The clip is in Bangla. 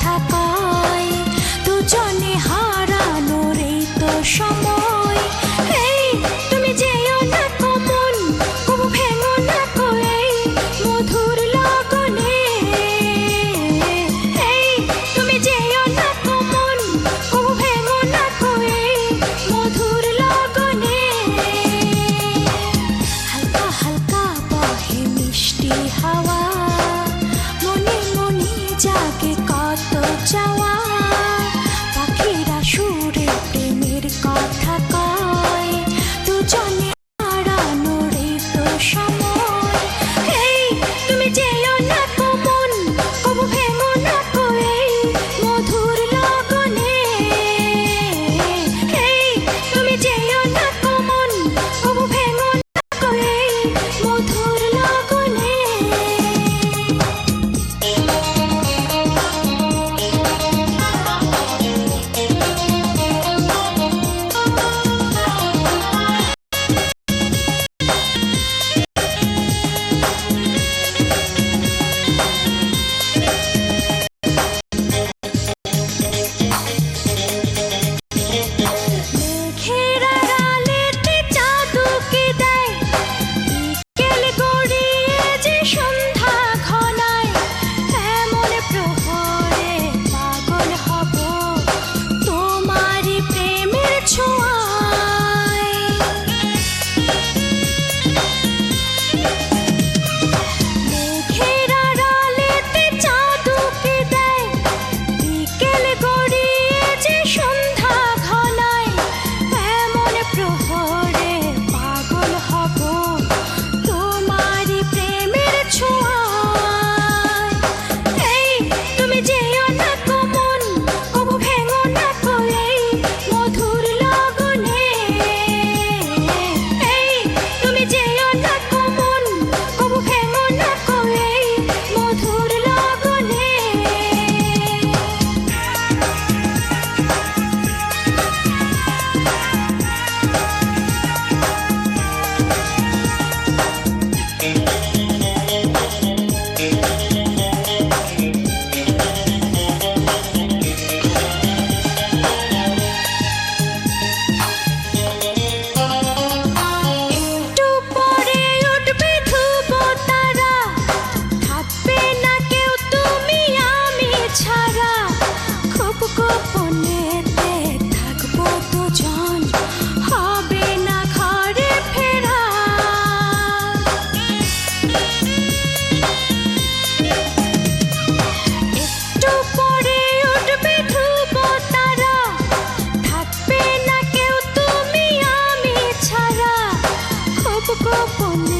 ব্যথা পাই দুজনে হারানোর এই তো সময়। এই তুমি যেও না কমন কবু ভেঙো না এই মধুর লগনে। এই তুমি যেও না কমন কবু ভেঙো না এই মধুর হালকা হালকা, বহে মিষ্টি হাওয়া। গোপনে